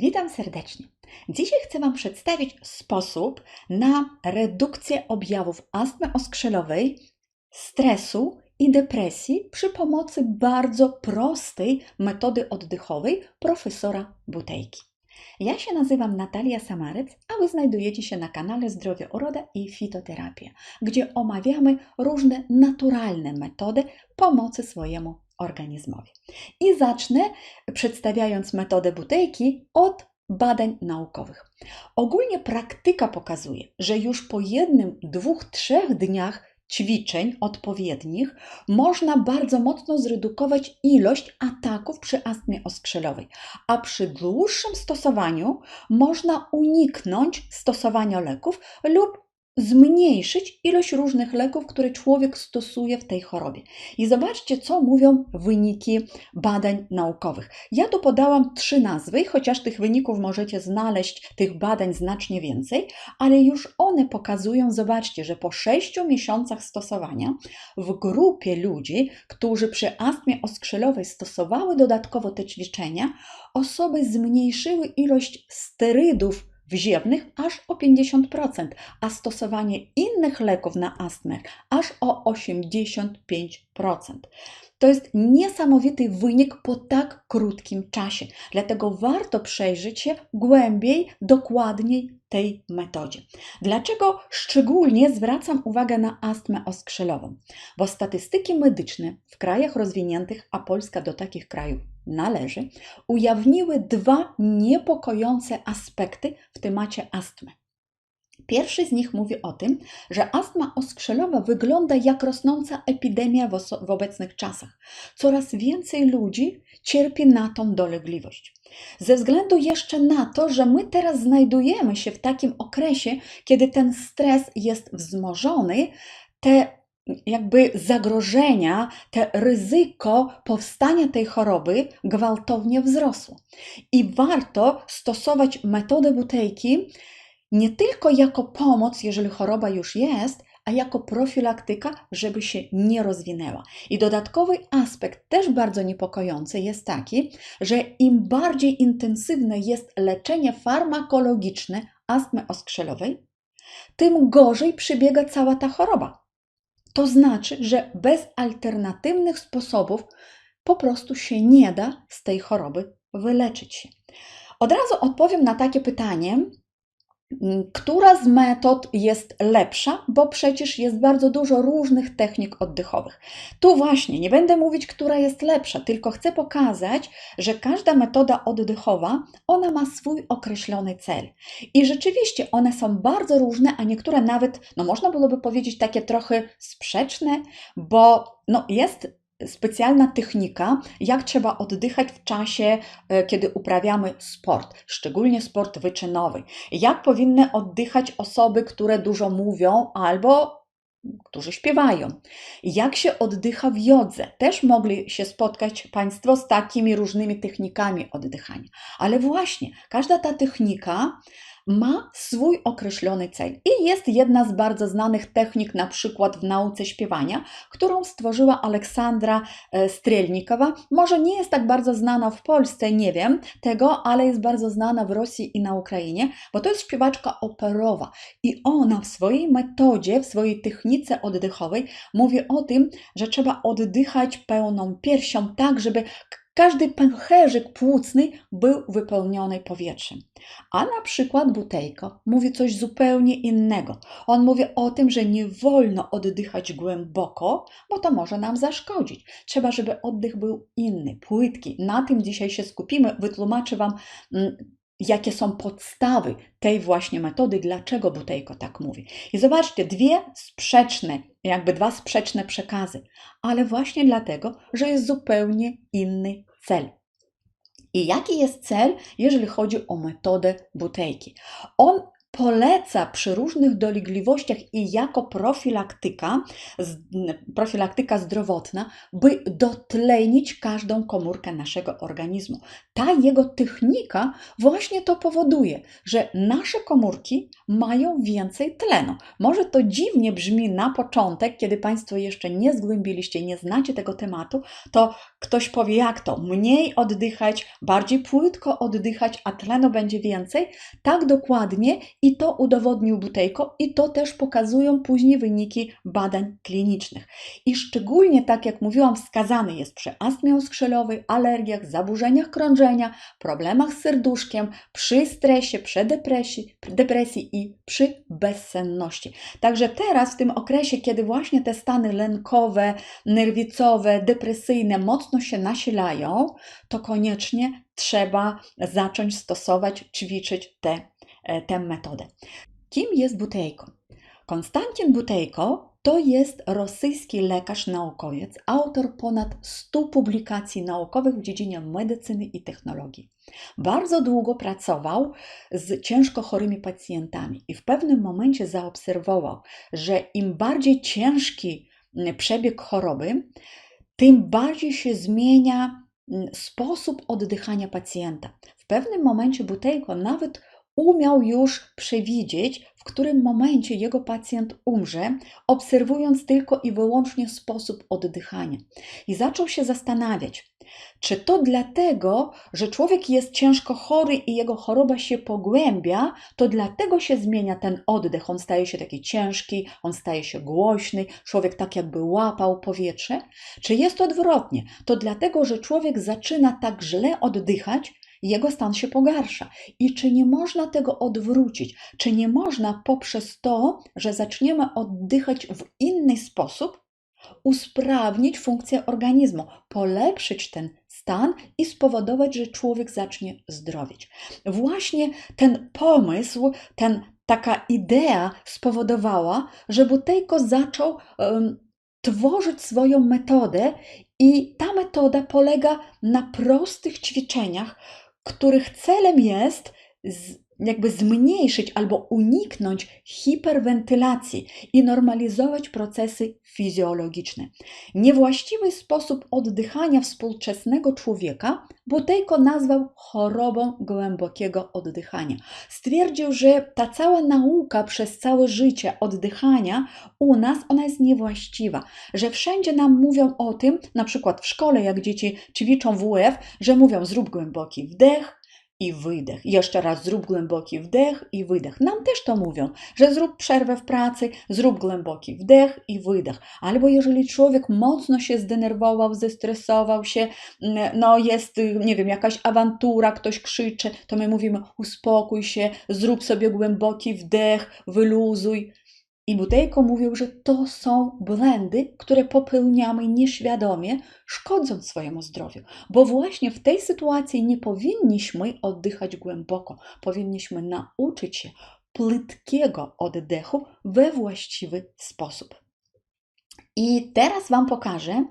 Witam serdecznie. Dzisiaj chcę Wam przedstawić sposób na redukcję objawów astmy oskrzelowej, stresu i depresji przy pomocy bardzo prostej metody oddechowej profesora Butejki. Ja się nazywam Natalia Samarec, a Wy znajdujecie się na kanale Zdrowie Uroda i Fitoterapia, gdzie omawiamy różne naturalne metody pomocy swojemu organizmowi. I zacznę przedstawiając metodę butejki od badań naukowych. Ogólnie praktyka pokazuje, że już po jednym, dwóch, trzech dniach ćwiczeń odpowiednich można bardzo mocno zredukować ilość ataków przy astmie oskrzelowej, a przy dłuższym stosowaniu można uniknąć stosowania leków lub zmniejszyć ilość różnych leków, które człowiek stosuje w tej chorobie. I zobaczcie, co mówią wyniki badań naukowych. Ja tu podałam trzy nazwy, chociaż tych wyników możecie znaleźć, tych badań znacznie więcej, ale już one pokazują, zobaczcie, że po sześciu miesiącach stosowania w grupie ludzi, którzy przy astmie oskrzelowej stosowały dodatkowo te ćwiczenia, osoby zmniejszyły ilość sterydów wziewnych aż o 50%, a stosowanie innych leków na astmę aż o 85%. To jest niesamowity wynik po tak krótkim czasie, dlatego warto przejrzeć się głębiej, dokładniej tej metodzie. Dlaczego szczególnie zwracam uwagę na astmę oskrzelową? Bo statystyki medyczne w krajach rozwiniętych, a Polska do takich krajów należy, ujawniły dwa niepokojące aspekty w temacie astmy. Pierwszy z nich mówi o tym, że astma oskrzelowa wygląda jak rosnąca epidemia w, w, obecnych czasach. Coraz więcej ludzi cierpi na tą dolegliwość. Ze względu jeszcze na to, że my teraz znajdujemy się w takim okresie, kiedy ten stres jest wzmożony, te jakby zagrożenia, te ryzyko powstania tej choroby gwałtownie wzrosło. I warto stosować metodę butejki nie tylko jako pomoc, jeżeli choroba już jest, a jako profilaktyka, żeby się nie rozwinęła. I dodatkowy aspekt, też bardzo niepokojący, jest taki, że im bardziej intensywne jest leczenie farmakologiczne astmy oskrzelowej, tym gorzej przebiega cała ta choroba. To znaczy, że bez alternatywnych sposobów po prostu się nie da z tej choroby wyleczyć. Od razu odpowiem na takie pytanie, która z metod jest lepsza, bo przecież jest bardzo dużo różnych technik oddechowych. Tu właśnie nie będę mówić, która jest lepsza, tylko chcę pokazać, że każda metoda oddechowa, ona ma swój określony cel. I rzeczywiście one są bardzo różne, a niektóre nawet, no można byłoby powiedzieć, takie trochę sprzeczne, bo no jest specjalna technika, jak trzeba oddychać w czasie, e, kiedy uprawiamy sport, szczególnie sport wyczynowy. Jak powinny oddychać osoby, które dużo mówią albo którzy śpiewają. Jak się oddycha w jodze? Też mogli się spotkać Państwo z takimi różnymi technikami oddychania. Ale właśnie, każda ta technika ma swój określony cel. I jest jedna z bardzo znanych technik, na przykład w nauce śpiewania, którą stworzyła Aleksandra e, Strelnikowa. Może nie jest tak bardzo znana w Polsce, nie wiem tego, ale jest bardzo znana w Rosji i na Ukrainie, bo to jest śpiewaczka operowa. I ona w swojej metodzie, w swojej technice oddechowej mówi o tym, że trzeba oddychać pełną piersią, tak żeby każdy pęcherzyk płucny był wypełniony powietrzem. A na przykład Butejko mówi coś zupełnie innego. On mówi o tym, że nie wolno oddychać głęboko, bo to może nam zaszkodzić. Trzeba, żeby oddech był inny, płytki. Na tym dzisiaj się skupimy. Wytłumaczę Wam mm, jakie są podstawy tej właśnie metody, dlaczego Butejko tak mówi. I zobaczcie, dwie sprzeczne, jakby dwa sprzeczne przekazy, ale właśnie dlatego, że jest zupełnie inny cel. I jaki jest cel, jeżeli chodzi o metodę Butejki? On poleca przy różnych dolegliwościach i jako profilaktyka, profilaktyka zdrowotna, by dotlenić każdą komórkę naszego organizmu. Ta jego technika właśnie to powoduje, że nasze komórki mają więcej tlenu. Może to dziwnie brzmi na początek, kiedy Państwo jeszcze nie zgłębiliście, nie znacie tego tematu, to Ktoś powie, jak to? Mniej oddychać, bardziej płytko oddychać, a tlenu będzie więcej. Tak dokładnie i to udowodnił Butejko i to też pokazują później wyniki badań klinicznych. I szczególnie, tak jak mówiłam, wskazany jest przy astmie oskrzelowej, alergiach, zaburzeniach krążenia, problemach z serduszkiem, przy stresie, przy depresji, depresji i przy bezsenności. Także teraz, w tym okresie, kiedy właśnie te stany lękowe, nerwicowe, depresyjne mocno się nasilają, to koniecznie trzeba zacząć stosować, ćwiczyć tę te metodę. Kim jest Butejko? Konstantin Butejko to jest rosyjski lekarz naukowiec, autor ponad 100 publikacji naukowych w dziedzinie medycyny i technologii. Bardzo długo pracował z ciężko chorymi pacjentami i w pewnym momencie zaobserwował, że im bardziej ciężki przebieg choroby, tym bardziej się zmienia sposób oddychania pacjenta. W pewnym momencie Butejko nawet umiał już przewidzieć, w którym momencie jego pacjent umrze, obserwując tylko i wyłącznie sposób oddychania. I zaczął się zastanawiać, czy to dlatego, że człowiek jest ciężko chory i jego choroba się pogłębia, to dlatego się zmienia ten oddech. On staje się taki ciężki, on staje się głośny, człowiek tak jakby łapał powietrze? Czy jest odwrotnie? To dlatego, że człowiek zaczyna tak źle oddychać, jego stan się pogarsza. I czy nie można tego odwrócić? Czy nie można poprzez to, że zaczniemy oddychać w inny sposób, usprawnić funkcję organizmu, polepszyć ten stan i spowodować, że człowiek zacznie zdrowieć. Właśnie ten pomysł, ten, taka idea spowodowała, że Butejko zaczął um, tworzyć swoją metodę i ta metoda polega na prostych ćwiczeniach, których celem jest jakby zmniejszyć albo uniknąć hiperwentylacji i normalizować procesy fizjologiczne. Niewłaściwy sposób oddychania współczesnego człowieka Butejko nazwał chorobą głębokiego oddychania. Stwierdził, że ta cała nauka przez całe życie oddychania u nas, ona jest niewłaściwa, że wszędzie nam mówią o tym, na przykład w szkole, jak dzieci ćwiczą WF, że mówią zrób głęboki wdech, i wydech. Jeszcze raz zrób głęboki wdech i wydech. Nam też to mówią, że zrób przerwę w pracy, zrób głęboki wdech i wydech. Albo jeżeli człowiek mocno się zdenerwował, zestresował się, mm, no jest, nie wiem, jakaś awantura, ktoś krzyczy, to my mówimy uspokój się, zrób sobie głęboki wdech, wyluzuj. I Budejko mówił, że to są błędy, które popełniamy nieświadomie, szkodząc swojemu zdrowiu, bo właśnie w tej sytuacji nie powinniśmy oddychać głęboko, powinniśmy nauczyć się płytkiego oddechu we właściwy sposób. I teraz Wam pokażę,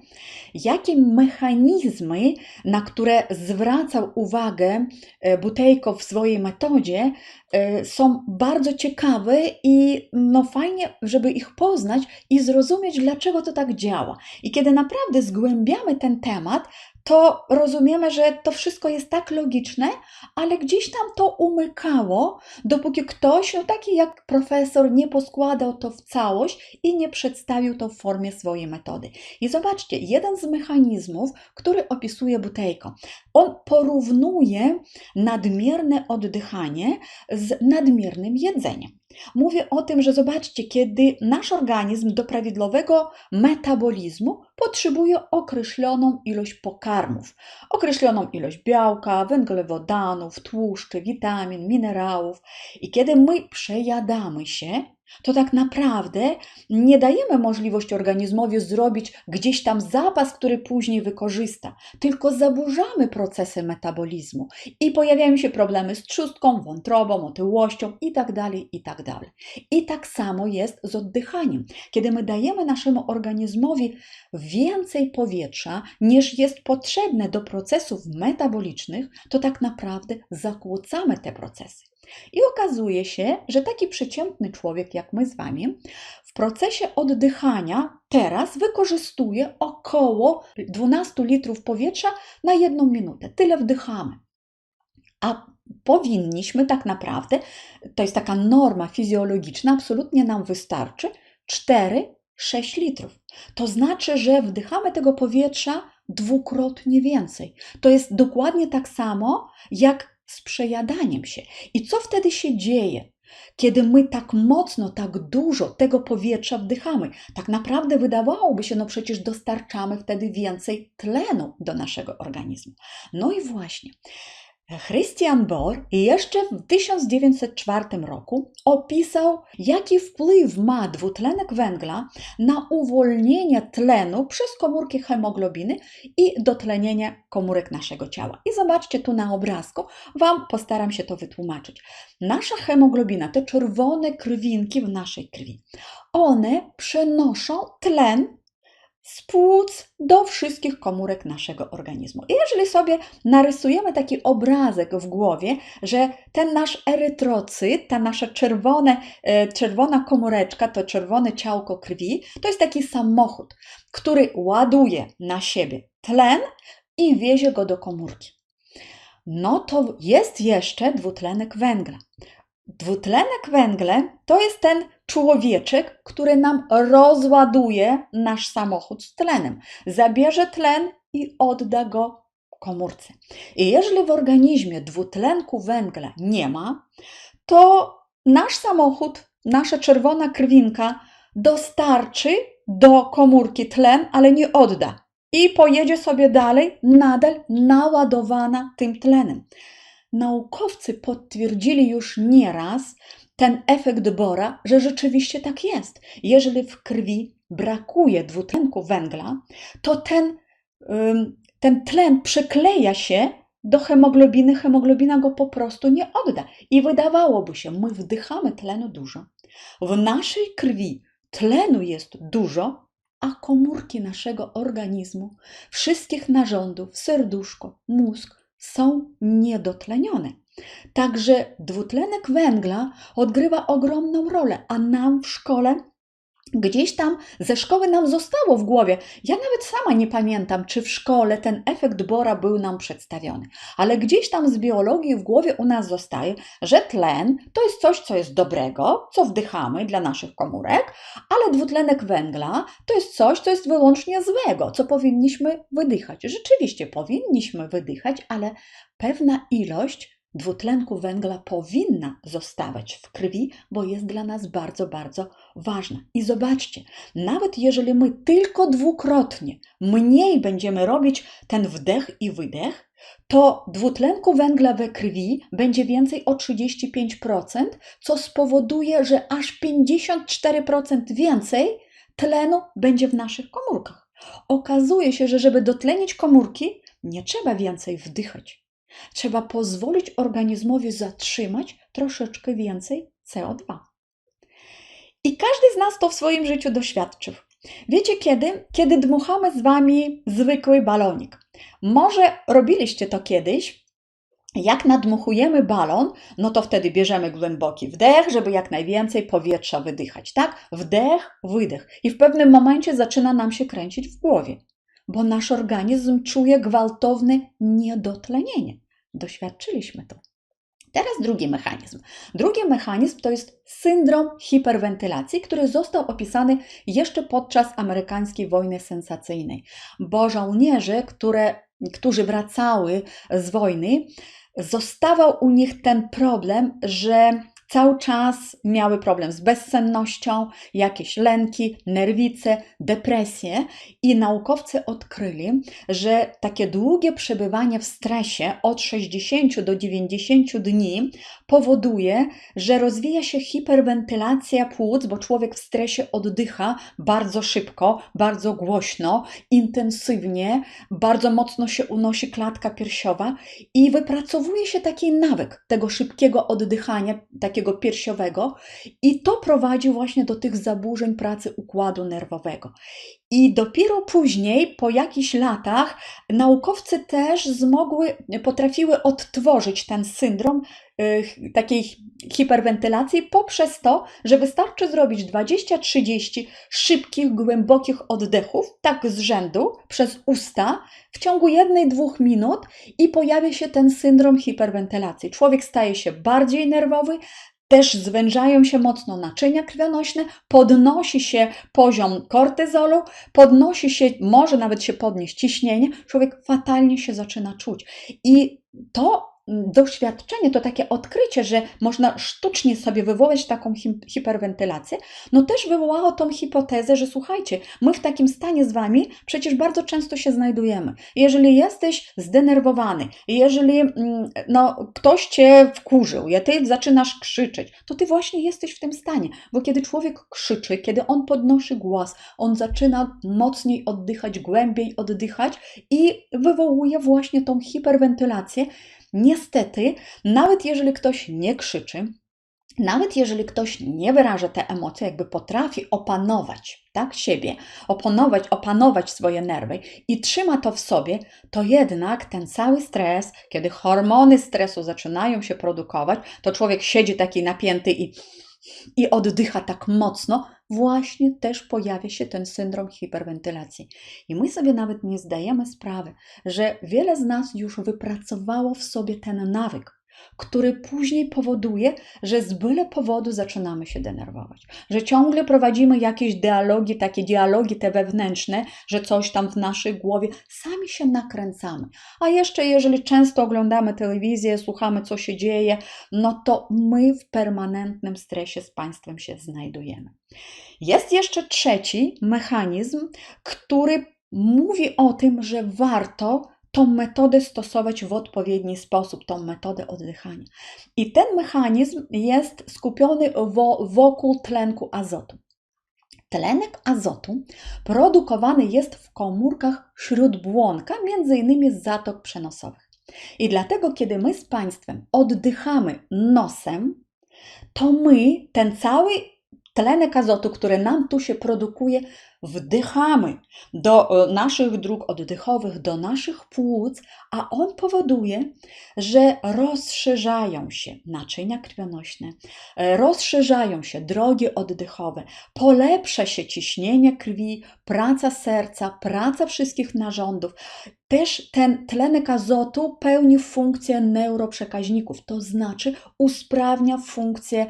jakie mechanizmy, na które zwracał uwagę e, Butejko w swojej metodzie, e, są bardzo ciekawe i no fajnie, żeby ich poznać i zrozumieć, dlaczego to tak działa. I kiedy naprawdę zgłębiamy ten temat, to rozumiemy, że to wszystko jest tak logiczne, ale gdzieś tam to umykało, dopóki ktoś, no taki jak profesor, nie poskładał to w całość i nie przedstawił to w formie swojej metody. I zobaczcie, jeden z mechanizmów, który opisuje Butejko, on porównuje nadmierne oddychanie z nadmiernym jedzeniem. Mówię o tym, że zobaczcie, kiedy nasz organizm do prawidłowego metabolizmu potrzebuje określoną ilość pokarmów, określoną ilość białka, węglowodanów, tłuszczy, witamin, minerałów. I kiedy my przejadamy się, to tak naprawdę nie dajemy możliwości organizmowi zrobić gdzieś tam zapas, który później wykorzysta, tylko zaburzamy procesy metabolizmu i pojawiają się problemy z trzustką, wątrobą, otyłością itd. Tak itd. Tak I tak samo jest z oddychaniem. Kiedy my dajemy naszemu organizmowi więcej powietrza niż jest potrzebne do procesów metabolicznych, to tak naprawdę zakłócamy te procesy. I okazuje się, że taki przeciętny człowiek jak my z wami w procesie oddychania teraz wykorzystuje około 12 litrów powietrza na jedną minutę. Tyle wdychamy. A powinniśmy tak naprawdę, to jest taka norma fizjologiczna, absolutnie nam wystarczy 4-6 litrów. To znaczy, że wdychamy tego powietrza dwukrotnie więcej. To jest dokładnie tak samo jak z przejadaniem się. I co wtedy się dzieje? Kiedy my tak mocno, tak dużo tego powietrza wdychamy, tak naprawdę wydawałoby się, no przecież dostarczamy wtedy więcej tlenu do naszego organizmu. No i właśnie, Christian Bohr jeszcze w 1904 roku opisał, jaki wpływ ma dwutlenek węgla na uwolnienie tlenu przez komórki hemoglobiny i dotlenienie komórek naszego ciała. I zobaczcie tu na obrazku, Wam postaram się to wytłumaczyć. Nasza hemoglobina, te czerwone krwinki w naszej krwi, one przenoszą tlen z płuc do wszystkich komórek naszego organizmu. I jeżeli sobie narysujemy taki obrazek w głowie, że ten nasz erytrocyt, ta nasza czerwone, e, czerwona komóreczka, to czerwone ciałko krwi, to jest taki samochód, który ładuje na siebie tlen i wiezie go do komórki. No to jest jeszcze dwutlenek węgla. Dwutlenek węgla to jest ten człowieczek, który nam rozładuje nasz samochód z tlenem. Zabierze tlen i odda go komórce. I jeżeli w organizmie dwutlenku węgla nie ma, to nasz samochód, nasza czerwona krwinka dostarczy do komórki tlen, ale nie odda. I pojedzie sobie dalej, nadal naładowana tym tlenem. Naukowcy potwierdzili już nieraz ten efekt Bora, że rzeczywiście tak jest. Jeżeli w krwi brakuje dwutlenku węgla, to ten, ten tlen przykleja się do hemoglobiny, hemoglobina go po prostu nie odda. I wydawałoby się, my wdychamy tlenu dużo. W naszej krwi tlenu jest dużo, a komórki naszego organizmu, wszystkich narządów, serduszko, mózg są niedotlenione. Także dwutlenek węgla odgrywa ogromną rolę, a nam w szkole gdzieś tam ze szkoły nam zostało w głowie. Ja nawet sama nie pamiętam, czy w szkole ten efekt Bora był nam przedstawiony, ale gdzieś tam z biologii w głowie u nas zostaje, że tlen to jest coś, co jest dobrego, co wdychamy dla naszych komórek, ale dwutlenek węgla to jest coś, co jest wyłącznie złego, co powinniśmy wydychać. Rzeczywiście powinniśmy wydychać, ale pewna ilość dwutlenku węgla powinna zostawać w krwi, bo jest dla nas bardzo, bardzo ważna. I zobaczcie, nawet jeżeli my tylko dwukrotnie mniej będziemy robić ten wdech i wydech, to dwutlenku węgla we krwi będzie więcej o 35%, co spowoduje, że aż 54% więcej tlenu będzie w naszych komórkach. Okazuje się, że żeby dotlenić komórki, nie trzeba więcej wdychać. Trzeba pozwolić organizmowi zatrzymać troszeczkę więcej CO2. I każdy z nas to w swoim życiu doświadczył. Wiecie kiedy? Kiedy dmuchamy z wami zwykły balonik. Może robiliście to kiedyś. Jak nadmuchujemy balon, no to wtedy bierzemy głęboki wdech, żeby jak najwięcej powietrza wydychać, tak? Wdech, wydech. I w pewnym momencie zaczyna nam się kręcić w głowie bo nasz organizm czuje gwałtowne niedotlenienie. Doświadczyliśmy to. Teraz drugi mechanizm. Drugi mechanizm to jest syndrom hiperwentylacji, który został opisany jeszcze podczas amerykańskiej wojny sensacyjnej, bo żołnierze, które, którzy wracały z wojny, zostawał u nich ten problem, że cały czas miały problem z bezsennością, jakieś lęki, nerwice, depresje. I naukowcy odkryli, że takie długie przebywanie w stresie od 60 do 90 dni powoduje, że rozwija się hiperwentylacja płuc, bo człowiek w stresie oddycha bardzo szybko, bardzo głośno, intensywnie, bardzo mocno się unosi klatka piersiowa i wypracowuje się taki nawyk tego szybkiego oddychania, takiego takiego piersiowego i to prowadzi właśnie do tych zaburzeń pracy układu nerwowego. I dopiero później, po jakichś latach, naukowcy też zmogły, potrafiły odtworzyć ten syndrom yy, takiej hiperwentylacji poprzez to, że wystarczy zrobić 20-30 szybkich, głębokich oddechów, tak z rzędu, przez usta, w ciągu jednej, dwóch minut i pojawia się ten syndrom hiperwentylacji. Człowiek staje się bardziej nerwowy, też zwężają się mocno naczynia krwionośne, podnosi się poziom kortyzolu, podnosi się, może nawet się podnieść ciśnienie, człowiek fatalnie się zaczyna czuć. I to doświadczenie, to takie odkrycie, że można sztucznie sobie wywołać taką hiperwentylację, no też wywołało tą hipotezę, że słuchajcie, my w takim stanie z wami przecież bardzo często się znajdujemy. Jeżeli jesteś zdenerwowany, jeżeli mm, no, ktoś cię wkurzył, ja ty zaczynasz krzyczeć, to ty właśnie jesteś w tym stanie, bo kiedy człowiek krzyczy, kiedy on podnosi głos, on zaczyna mocniej oddychać, głębiej oddychać i wywołuje właśnie tą hiperwentylację, Niestety, nawet jeżeli ktoś nie krzyczy, nawet jeżeli ktoś nie wyraża te emocje, jakby potrafi opanować tak siebie, opanować, opanować swoje nerwy i trzyma to w sobie, to jednak ten cały stres, kiedy hormony stresu zaczynają się produkować, to człowiek siedzi taki napięty i, i oddycha tak mocno, właśnie też pojawia się ten syndrom hiperwentylacji. I my sobie nawet nie zdajemy sprawy, że wiele z nas już wypracowało w sobie ten nawyk który później powoduje, że z byle powodu zaczynamy się denerwować, że ciągle prowadzimy jakieś dialogi, takie dialogi te wewnętrzne, że coś tam w naszej głowie, sami się nakręcamy. A jeszcze jeżeli często oglądamy telewizję, słuchamy co się dzieje, no to my w permanentnym stresie z państwem się znajdujemy. Jest jeszcze trzeci mechanizm, który mówi o tym, że warto tą metodę stosować w odpowiedni sposób, tą metodę oddychania. I ten mechanizm jest skupiony wokół tlenku azotu. Tlenek azotu produkowany jest w komórkach śródbłonka, innymi z zatok przenosowych. I dlatego, kiedy my z Państwem oddychamy nosem, to my ten cały tlenek azotu, który nam tu się produkuje, wdychamy do e, naszych dróg oddechowych, do naszych płuc, a on powoduje, że rozszerzają się naczynia krwionośne, e, rozszerzają się drogi oddechowe, polepsza się ciśnienie krwi, praca serca, praca wszystkich narządów. Też ten tlenek azotu pełni funkcję neuroprzekaźników, to znaczy usprawnia funkcję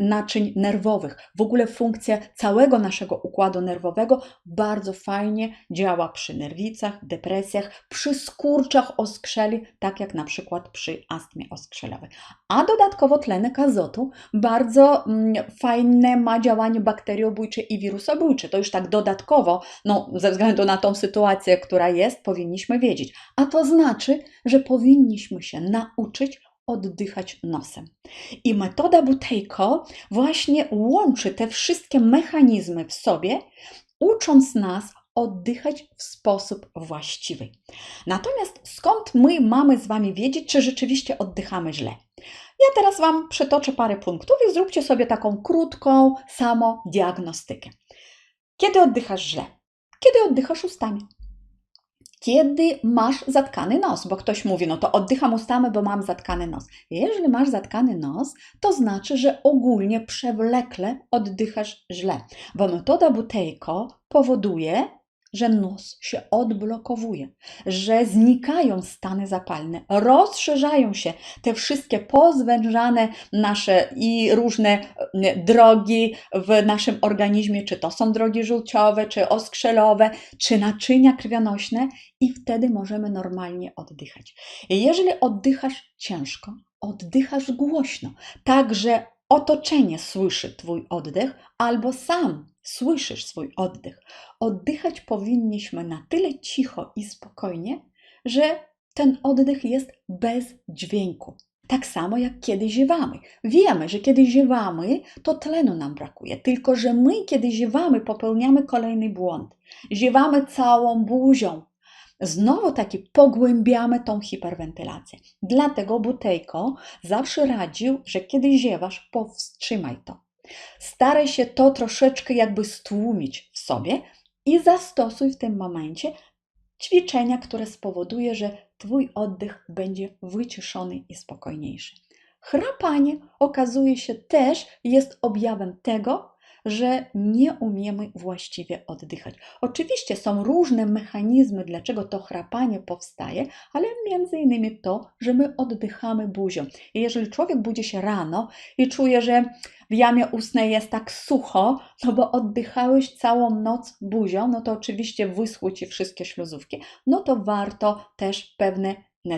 naczyń nerwowych, w ogóle funkcję całego naszego układu nerwowego. Bardzo fajnie działa przy nerwicach, depresjach, przy skurczach oskrzeli, tak jak na przykład przy astmie oskrzelowej. A dodatkowo tlenek azotu bardzo mm, fajne ma działanie bakteriobójcze i wirusobójcze. To już tak dodatkowo, no, ze względu na tą sytuację, która jest, powinniśmy wiedzieć. A to znaczy, że powinniśmy się nauczyć oddychać nosem. I metoda Butejko właśnie łączy te wszystkie mechanizmy w sobie, ucząc nas oddychać w sposób właściwy. Natomiast skąd my mamy z Wami wiedzieć, czy rzeczywiście oddychamy źle? Ja teraz Wam przytoczę parę punktów i zróbcie sobie taką krótką samodiagnostykę. Kiedy oddychasz źle? Kiedy oddychasz ustami? Kiedy masz zatkany nos, bo ktoś mówi, no to oddycham ustami, bo mam zatkany nos. Jeżeli masz zatkany nos, to znaczy, że ogólnie przewlekle oddychasz źle, bo metoda Butejko powoduje, że nos się odblokowuje, że znikają stany zapalne, rozszerzają się te wszystkie pozwężane nasze i różne e, drogi w naszym organizmie, czy to są drogi żółciowe, czy oskrzelowe, czy naczynia krwionośne, i wtedy możemy normalnie oddychać. Jeżeli oddychasz ciężko, oddychasz głośno, tak że otoczenie słyszy Twój oddech, albo sam słyszysz swój oddech. Oddychać powinniśmy na tyle cicho i spokojnie, że ten oddech jest bez dźwięku. Tak samo jak kiedy ziewamy. Wiemy, że kiedy ziewamy, to tlenu nam brakuje. Tylko, że my, kiedy ziewamy, popełniamy kolejny błąd. Ziewamy całą buzią. Znowu taki pogłębiamy tą hiperwentylację. Dlatego Butejko zawsze radził, że kiedy ziewasz, powstrzymaj to. Staraj się to troszeczkę jakby stłumić w sobie i zastosuj w tym momencie ćwiczenia, które spowoduje, że Twój oddech będzie wyciszony i spokojniejszy. Chrapanie okazuje się też jest objawem tego, że nie umiemy właściwie oddychać. Oczywiście są różne mechanizmy, dlaczego to chrapanie powstaje, ale między innymi to, że my oddychamy buzią. I jeżeli człowiek budzi się rano i czuje, że w jamie ustnej jest tak sucho, no bo oddychałeś całą noc buzią, no to oczywiście wyschły Ci wszystkie śluzówki, no to warto też pewne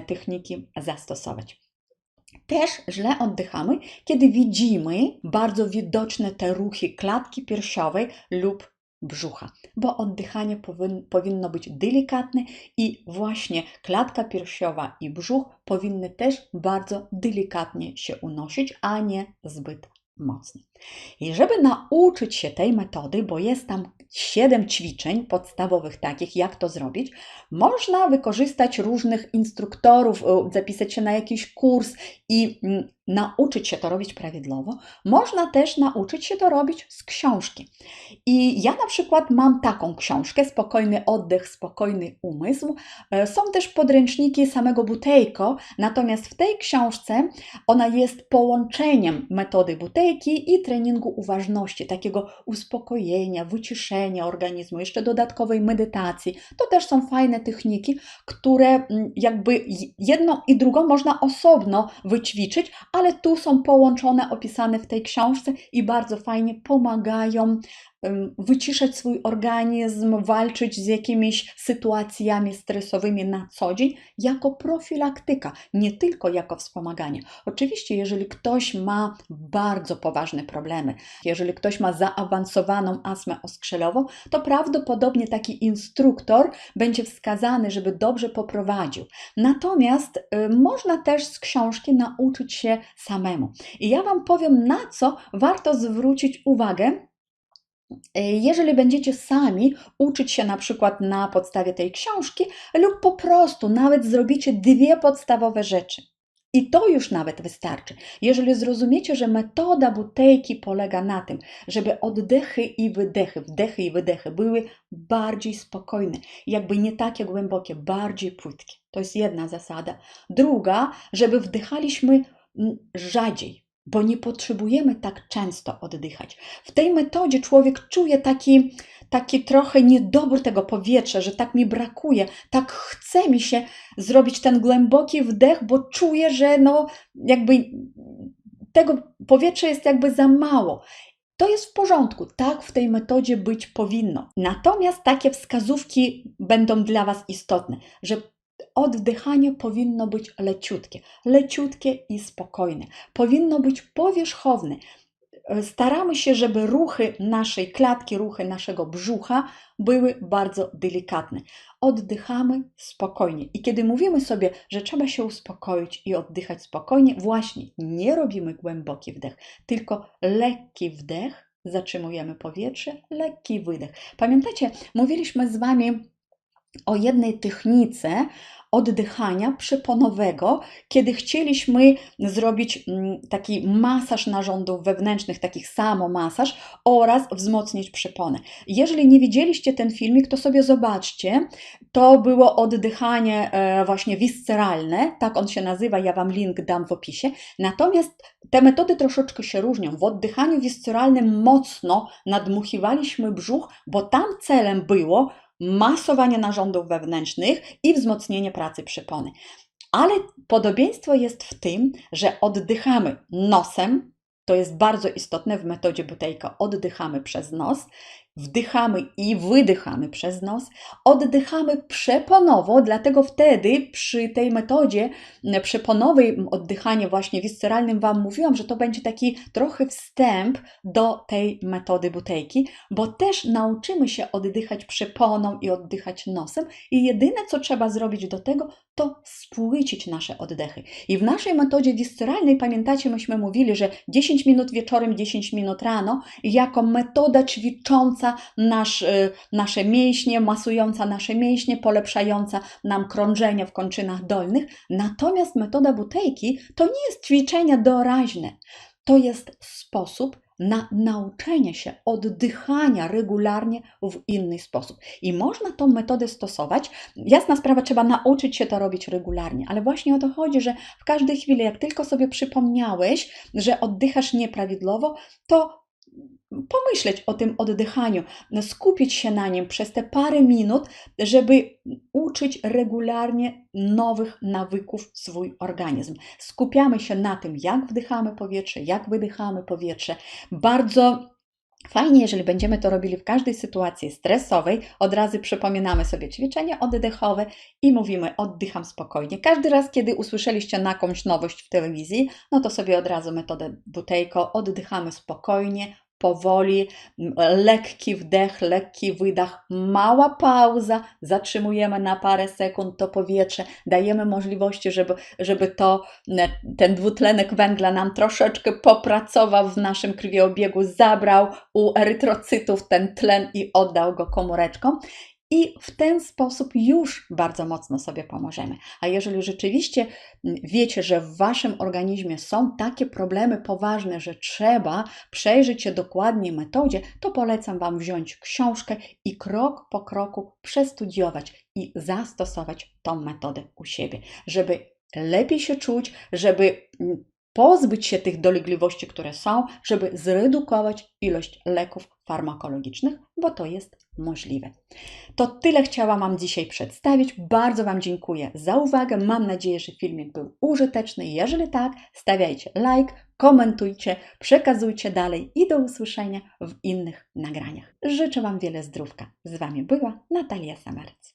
techniki zastosować. Też źle oddychamy, kiedy widzimy bardzo widoczne te ruchy klatki piersiowej lub brzucha, bo oddychanie powinno być delikatne i właśnie klatka piersiowa i brzuch powinny też bardzo delikatnie się unosić, a nie zbyt mocno. I żeby nauczyć się tej metody, bo jest tam siedem ćwiczeń podstawowych takich, jak to zrobić, można wykorzystać różnych instruktorów, zapisać się na jakiś kurs i mm, nauczyć się to robić prawidłowo. Można też nauczyć się to robić z książki. I ja na przykład mam taką książkę, Spokojny oddech, spokojny umysł. E, są też podręczniki samego Butejko, natomiast w tej książce ona jest połączeniem metody Butejki i treningu uważności, takiego uspokojenia, wyciszenia organizmu, jeszcze dodatkowej medytacji. To też są fajne techniki, które mm, jakby jedną i drugą można osobno wyćwiczyć, ale tu są połączone, opisane w tej książce i bardzo fajnie pomagają wyciszać swój organizm, walczyć z jakimiś sytuacjami stresowymi na co dzień, jako profilaktyka, nie tylko jako wspomaganie. Oczywiście, jeżeli ktoś ma bardzo poważne problemy, jeżeli ktoś ma zaawansowaną astmę oskrzelową, to prawdopodobnie taki instruktor będzie wskazany, żeby dobrze poprowadził. Natomiast y, można też z książki nauczyć się samemu. I ja Wam powiem, na co warto zwrócić uwagę, jeżeli będziecie sami uczyć się na przykład na podstawie tej książki, lub po prostu nawet zrobicie dwie podstawowe rzeczy. I to już nawet wystarczy. Jeżeli zrozumiecie, że metoda butejki polega na tym, żeby oddechy i wydechy, wdechy i wydechy były bardziej spokojne, jakby nie takie głębokie, bardziej płytkie. To jest jedna zasada. Druga, żeby wdychaliśmy mm, rzadziej, bo nie potrzebujemy tak często oddychać. W tej metodzie człowiek czuje taki, taki trochę niedobór tego powietrza, że tak mi brakuje, tak chce mi się zrobić ten głęboki wdech, bo czuję, że no jakby tego powietrza jest jakby za mało. To jest w porządku, tak w tej metodzie być powinno. Natomiast takie wskazówki będą dla Was istotne, że oddychanie powinno być leciutkie, leciutkie i spokojne. Powinno być powierzchowne. Staramy się, żeby ruchy naszej klatki, ruchy naszego brzucha były bardzo delikatne. Oddychamy spokojnie. I kiedy mówimy sobie, że trzeba się uspokoić i oddychać spokojnie, właśnie nie robimy głęboki wdech, tylko lekki wdech, zatrzymujemy powietrze, lekki wydech. Pamiętacie, mówiliśmy z Wami o jednej technice oddychania przyponowego, kiedy chcieliśmy zrobić mm, taki masaż narządów wewnętrznych, takich samo masaż oraz wzmocnić przyponę. Jeżeli nie widzieliście ten filmik, to sobie zobaczcie. To było oddychanie e, właśnie visceralne, tak on się nazywa, ja Wam link dam w opisie. Natomiast te metody troszeczkę się różnią. W oddychaniu visceralnym mocno nadmuchiwaliśmy brzuch, bo tam celem było masowanie narządów wewnętrznych i wzmocnienie pracy przypony. Ale podobieństwo jest w tym, że oddychamy nosem, to jest bardzo istotne w metodzie Butejka. Oddychamy przez nos Wdychamy i wydychamy przez nos, oddychamy przeponowo, dlatego wtedy przy tej metodzie przeponowej oddychania właśnie visceralnym Wam mówiłam, że to będzie taki trochę wstęp do tej metody butejki, bo też nauczymy się oddychać przeponą i oddychać nosem i jedyne co trzeba zrobić do tego, to spłycić nasze oddechy. I w naszej metodzie visceralnej, pamiętacie, myśmy mówili, że 10 minut wieczorem, 10 minut rano, jako metoda ćwicząca nasz, y, nasze mięśnie, masująca nasze mięśnie, polepszająca nam krążenie w kończynach dolnych. Natomiast metoda butejki to nie jest ćwiczenie doraźne. To jest sposób na nauczenie się oddychania regularnie w inny sposób. I można tą metodę stosować. Jasna sprawa, trzeba nauczyć się to robić regularnie, ale właśnie o to chodzi, że w każdej chwili, jak tylko sobie przypomniałeś, że oddychasz nieprawidłowo, to pomyśleć o tym oddychaniu, skupić się na nim przez te parę minut, żeby uczyć regularnie nowych nawyków swój organizm. Skupiamy się na tym, jak wdychamy powietrze, jak wydychamy powietrze. Bardzo Fajnie, jeżeli będziemy to robili w każdej sytuacji stresowej, od razu przypominamy sobie ćwiczenia oddechowe i mówimy oddycham spokojnie. Każdy raz, kiedy usłyszeliście na jakąś nowość w telewizji, no to sobie od razu metodę Butejko, oddychamy spokojnie, powoli, lekki wdech, lekki wydech, mała pauza, zatrzymujemy na parę sekund to powietrze, dajemy możliwości, żeby, żeby to, ten dwutlenek węgla nam troszeczkę popracował w naszym krwiobiegu, zabrał u erytrocytów ten tlen i oddał go komóreczkom i w ten sposób już bardzo mocno sobie pomożemy. A jeżeli rzeczywiście mm, wiecie, że w waszym organizmie są takie problemy poważne, że trzeba przejrzeć się dokładnie metodzie, to polecam wam wziąć książkę i krok po kroku przestudiować i zastosować tą metodę u siebie, żeby lepiej się czuć, żeby mm, pozbyć się tych dolegliwości, które są, żeby zredukować ilość leków farmakologicznych, bo to jest możliwe. To tyle chciałam Wam dzisiaj przedstawić. Bardzo Wam dziękuję za uwagę. Mam nadzieję, że filmik był użyteczny. Jeżeli tak, stawiajcie like, komentujcie, przekazujcie dalej i do usłyszenia w innych nagraniach. Życzę Wam wiele zdrówka. Z Wami była Natalia Samarec.